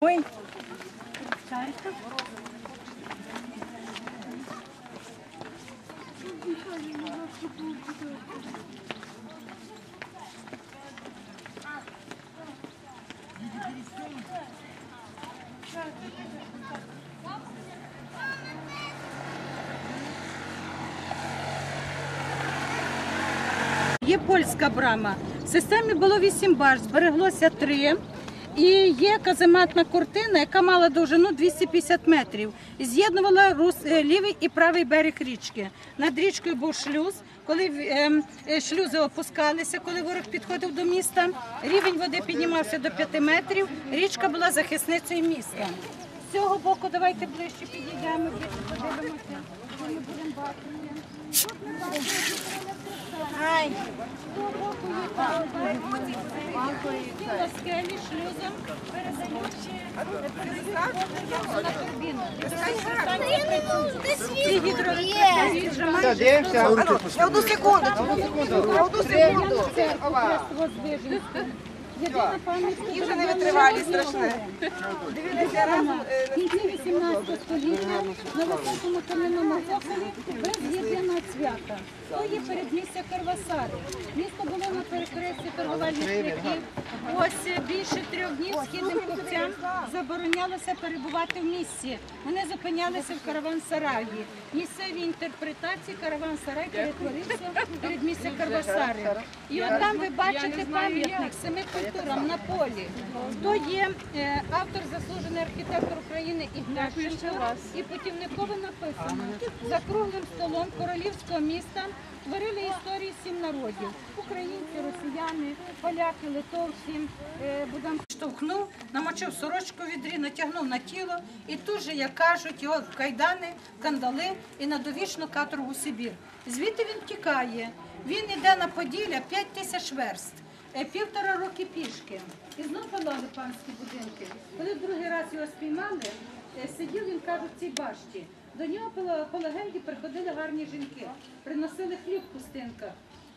Ой, Є польська брама. В системі було 8 баш, збереглося 3. І є казематна куртина, яка мала довжину 250 метрів. І з'єднувала е, лівий і правий берег річки. Над річкою був шлюз. Коли ем, е, шлюзи опускалися, коли ворог підходив до міста, рівень води піднімався до 5 метрів. Річка була захисницею міста. З цього боку давайте ближче підійдемо, ближче подивимося. Ми будемо бачити. Тут ми бачимо, Ай. на скелі шлюзом передаючи на турбіну. Одну секунду. Одну секунду. Ті вже не витривалі, страшне. Дивилися разом. е, в кінці 18 століття на високому кам'яному цоколі без єдиного цвята. То є передмістя Карвасари. Місто було на перехресті торговельних шляхів. Ось е, більше трьох днів східним купцям заборонялося перебувати в місті. Вони зупинялися в караван-сараї. Місцеві інтерпретації караван-сарай перетворився в передмістя Карвасари. І от там ви бачите пам'ятник семи культурам на полі. То є е, автор заслужений архітектор України Ігнашенко, І путівникове написано. за круглим столом королівського міста творили історії сім народів: українці, росіяни, поляки, литовці. Е, Будам штовхнув, намочив сорочку відрі, натягнув на тіло і тут же, як кажуть, його кайдани, кандали і на довічну каторгу Сибір. Звідти він тікає. Він іде на Поділля 5 тисяч верст. Е, Півтора роки пішки. І знов палали панські будинки. Коли другий раз його спіймали, е, сидів він, кажуть, в цій башті. До нього по легенді приходили гарні жінки, приносили хліб в пустинках.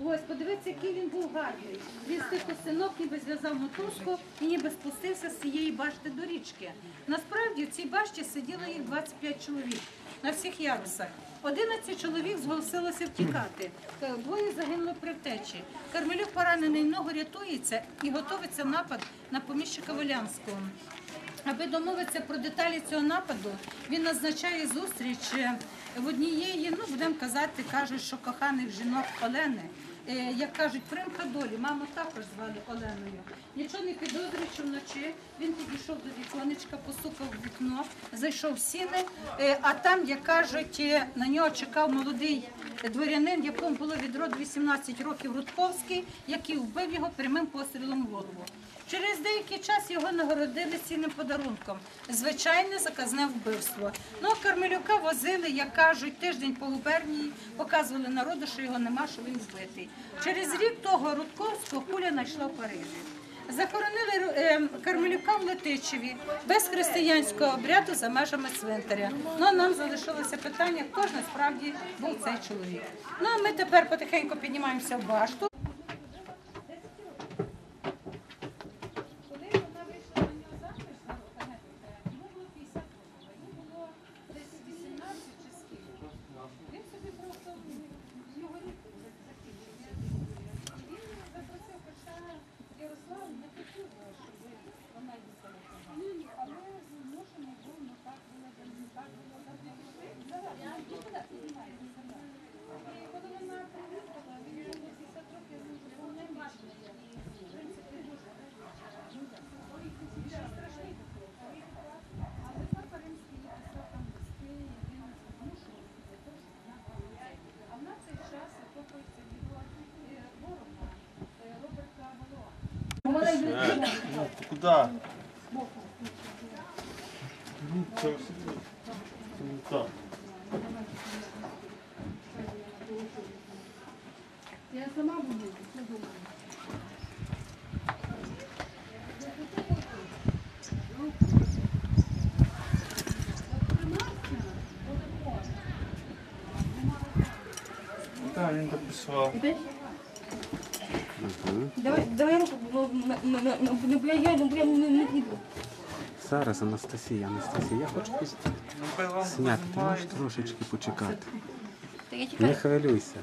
Ось, подивіться, який він був гарний. Він з тих косинок ніби зв'язав мотузку і ніби спустився з цієї башти до річки. Насправді в цій башті сиділо їх 25 чоловік на всіх ярусах. 11 чоловік зголосилося втікати. Двоє загинули при втечі. Кармелюк поранений ногу рятується і готується напад на поміщика Волянського. Аби домовитися про деталі цього нападу, він назначає зустріч е, в однієї, ну будемо казати, кажуть, що коханих жінок Олени. Е, Як кажуть, примха долі, маму також звали Оленою. Нічого не підозрюючи вночі, він підійшов до віконечка, постукав в вікно, зайшов в сіни, е, а там, як кажуть, е, на нього чекав молодий дворянин, якому було відро роду 18 років Рудковський, який вбив його прямим пострілом в голову. Через деякий час його нагородили цінним подарунком. Звичайне заказне вбивство. Ну, а Кармелюка возили, як кажуть, тиждень по губернії, показували народу, що його нема, що він збитий. Через рік того Рудковського куля знайшла в Парижі. Захоронили е, Кармелюка в Летичеві без християнського обряду за межами цвинтаря. Ну а нам залишилося питання, хто ж насправді був цей чоловік. Ну а ми тепер потихеньку піднімаємося в башту. Коли вона вийшла на нього заміж, на Роканетика, йому було 50 років, а йому було десь 18 чи скільки. Він собі просто в його рік закінчився. І він запросив хоча Ярослав не хотів, щоб вона їздила туди. Але змушений був, ну так було, не так було. Зараз, я нікуди піднімається. І коли вона приїхала, він було 50 років, він вже був наймачний. І, в принципі, дуже а в нас цей час окопується його ворога Роберта Малоа. Куда? Я сама буду, не думаю. Так, він дописав. Давай, давай руку, бо ну, бля, я, ну бля, не, не піду. Зараз Анастасія, Анастасія, я хочу пос- зняти. Ти можеш трошечки почекати. Не хвилюйся.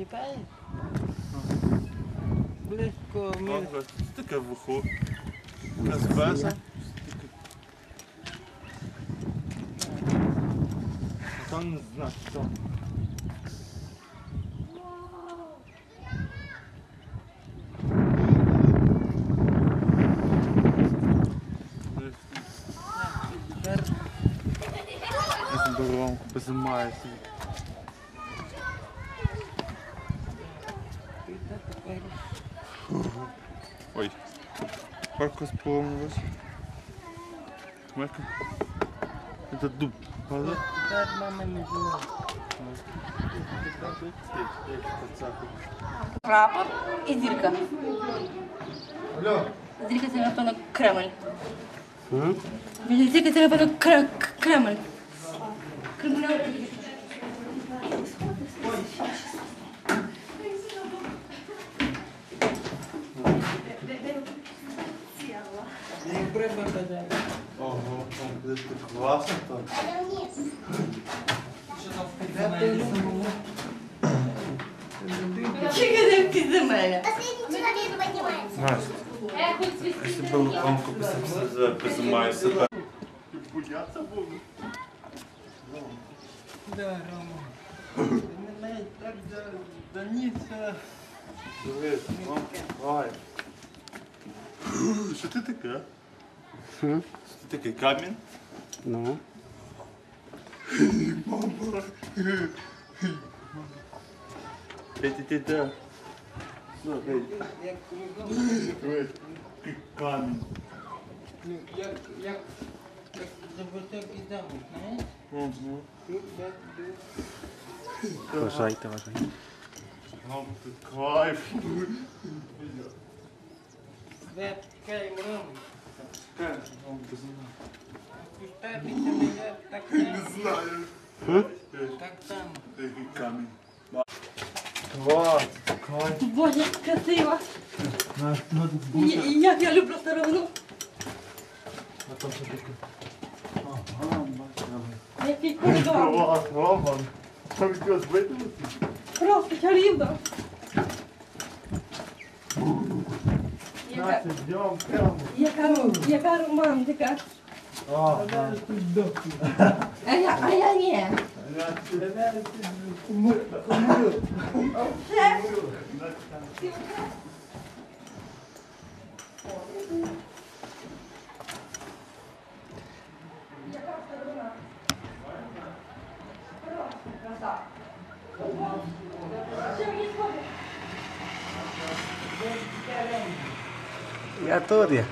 Уникає? Близько ми таке вухо? Казбеза? Там не знаю, що. Я здоровенько Ой. Парка споломилась. Марка. Это дуб, правда? тепер мама не знає. Прапор і зірка. Зірка це напевно Кремль. М? Зірка це напевно Кре- Кремль. Кремль. Чекай, не підземелля. Последний человек поднимается. Настя, я себе лукомку позимаю себе. Бояться буду. Да, Рома. Ти мене так до- доніс. Дивись, мам, давай. Що ти таке? Хм? Що ти такий камінь? Ну, Ти ти ти де? Що, ти? Як кругом. Дивись, такий камінь. Ну, як, як, як за високий замок, знаєш? Угу. Тут, так, тут. вважайте, вважайте. Мам, тут кайф. Вебкай, Рома. Мам, ти знаєш. Камінь. Клас. Боже, як красиво. Ну, тут І- буде. Як я люблю старовину. А там що таке? Ага, бачила. Який коридор. Клас, Роман. Там щось виділити? Просто чарівно. Яка, Настя, йдем прямо. яка, яка романтика. А, А я, а я ні. Все. Я тут є.